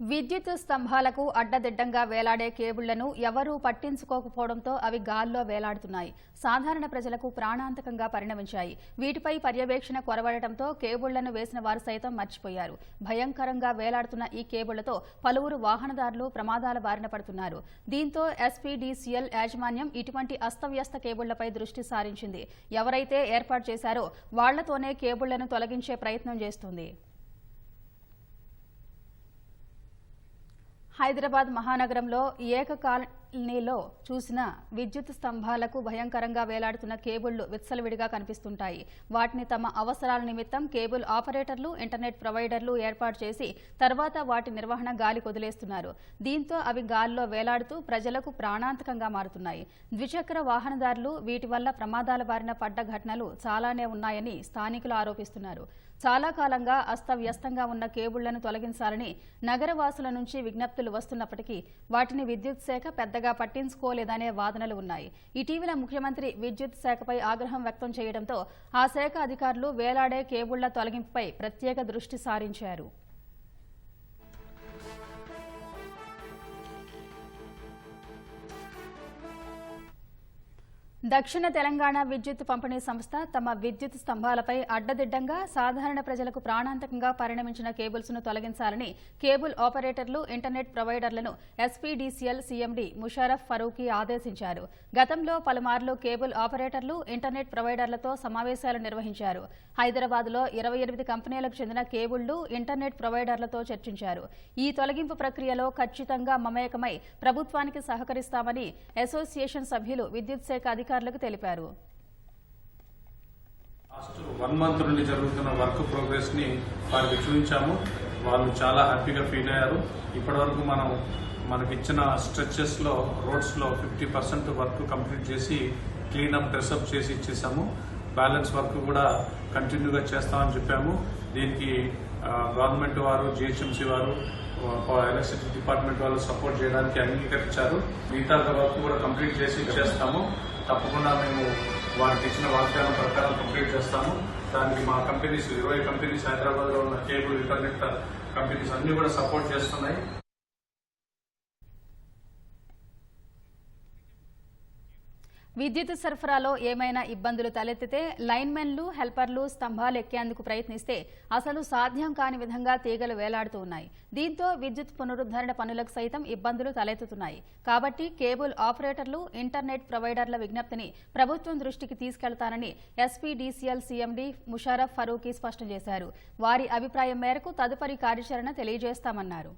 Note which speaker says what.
Speaker 1: విద్యుత్ స్తంభాలకు అడ్డదిడ్డంగా వేలాడే కేబుళ్ళను ఎవరూ పట్టించుకోకపోవడంతో అవి గాల్లో వేలాడుతున్నాయి. సాధారణ ప్రజలకు ప్రాణాంతకంగా పరిణమించాయి. వీటిపై పర్యవేక్షణ కొరవడటంతో కేబుళ్ళను వేసిన వారు సైతం మర్చిపోయారు. భయంకరంగా వేలాడుతున్న ఈ కేబుళ్ళతో పలువురు వాహనదారులు ప్రమాదాల బారిన పడుతున్నారు. దీంతో ఎస్పీడీసీఎల్ యాజమాన్యం ఇటువంటి అస్తవ్యస్త కేబుళ్ళపై దృష్టి సారించింది. ఎవరైతే ఏర్పాటు చేశారో వాళ్ళతోనే కేబుళ్ళను తొలగించే ప్రయత్నం చేస్తుంది. హైదరాబాద్ మహానగరంలో ఏకకాలనీలో చూసిన విద్యుత్ స్తంభాలకు భయంకరంగా వేలాడుతున్న కేబుళ్ళు విత్సలవిడిగా కనిపిస్తుంటాయి. వాటిని తమ అవసరాల నిమిత్తం కేబుల్ ఆపరేటర్లు ఇంటర్నెట్ ప్రొవైడర్లు ఏర్పాటు చేసి తర్వాత వాటి నిర్వహణ గాలి కొదిలేస్తున్నారు దీంతో అవి గాల్లో వేలాడుతూ ప్రజలకు ప్రాణాంతకంగా మారుతున్నాయి. ద్విచక్ర వాహనదారులు వీటి వల్ల ప్రమాదాల బారిన పడ్డ ఘటనలు చాలానే ఉన్నాయని స్థానికులు ఆరోపిస్తున్నారు. చాలా కాలంగా అస్తవ్యస్తంగా ఉన్న కేబుళ్ళను తొలగించాలని నగరవాసుల నుంచి విజ్ఞప్తులు వస్తున్నప్పటికీ వాటిని విద్యుత్ శాఖ పెద్దగా పట్టించుకోలేదనే వాదనలు ఉన్నాయి. ఇటీవల ముఖ్యమంత్రి విద్యుత్ శాఖపై ఆగ్రహం వ్యక్తం చేయడంతో ఆ శాఖ అధికారులు వేలాడే కేబుళ్ళ తొలగింపుపై ప్రత్యేక దృష్టి సారించారు. దక్షిణ తెలంగాణ విద్యుత్ పంపిణీ సంస్థ తమ విద్యుత్ స్తంభాలపై అడ్డదిడ్డంగా సాధారణ ప్రజలకు ప్రాణాంతకంగా పరిణమించిన కేబుల్స్ను తొలగించాలని కేబుల్ ఆపరేటర్లు ఇంటర్నెట్ ప్రొవైడర్లను ఎస్పీడీసీఎల్ సీఎండీ ముషారఫ్ ఫరూఖీ ఆదేశించారు. గతంలో పలుమార్లు కేబుల్ ఆపరేటర్లు ఇంటర్నెట్ ప్రొవైడర్లతో సమావేశాలు నిర్వహించారు. హైదరాబాద్లో ఇరవై ఎనిమిది కంపెనీలకు చెందిన కేబుళ్ళు ఇంటర్నెట్ ప్రొవైడర్లతో చర్చించారు. ఈ తొలగింపు ప్రక్రియలో ఖచ్చితంగా మమేకమై ప్రభుత్వానికి సహకరిస్తామని అసోసియేషన్ సభ్యులు విద్యుత్ శాఖ అధికారులకు తెలిపారు.
Speaker 2: వన్ మంత్ నుండి జరుగుతున్న వర్క్ ప్రోగ్రెస్ని వారికి చూపించాము. వాళ్ళు చాలా హ్యాపీగా ఫీల్ అయ్యారు. ఇప్పటివరకు మనం మనకి ఇచ్చిన స్ట్రెచెస్లో రోడ్స్లో ఫిఫ్టీ పర్సెంట్ వర్క్ కంప్లీట్ చేసి క్లీనప్ డ్రెస్అప్ చేసి ఇచ్చేసాము. బ్యాలెన్స్ వర్క్ కూడా కంటిన్యూగా చేస్తామని చెప్పాము. దీనికి గవర్నమెంట్ వారు జిహెచ్ఎంసీ వారు ఎలక్ట్రిసిటీ డిపార్ట్మెంట్ వాళ్ళు సపోర్ట్ చేయడానికి అంగీకరించారు. మిగతా వర్క్ కూడా కంప్లీట్ చేసి ఇచ్చేస్తాము. తప్పకుండా మేము వారికి ఇచ్చిన వాగ్దానం ప్రకారం కంప్లీట్ చేస్తాము. దానికి మా కంపెనీస్ ఇరవై కంపెనీస్ హైదరాబాద్లో ఉన్న కేబుల్ ఇంటర్నెట్ కంపెనీస్ అన్ని కూడా సపోర్ట్ చేస్తున్నాయి.
Speaker 1: విద్యుత్ సరఫరాలో ఏమైనా ఇబ్బందులు తలెత్తితే లైన్మెన్లు హెల్పర్లు స్తంభాలు ఎక్కేందుకు ప్రయత్నిస్తే అసలు సాధ్యం కాని విధంగా తీగలు వేలాడుతూ ఉన్నాయి. దీంతో విద్యుత్ పునరుద్ధరణ పనులకు సైతం ఇబ్బందులు తలెత్తుతున్నాయి. కాబట్టి కేబుల్ ఆపరేటర్లు ఇంటర్నెట్ ప్రొవైడర్ల విజ్ఞప్తిని ప్రభుత్వం దృష్టికి తీసుకెళ్తానని ఎస్పీడీసీఎల్ సీఎండీ ముషారఫ్ ఫరూకీ స్పష్టం చేశారు. వారి అభిప్రాయం మేరకు తదుపరి కార్యాచరణ తెలియజేస్తామన్నారు.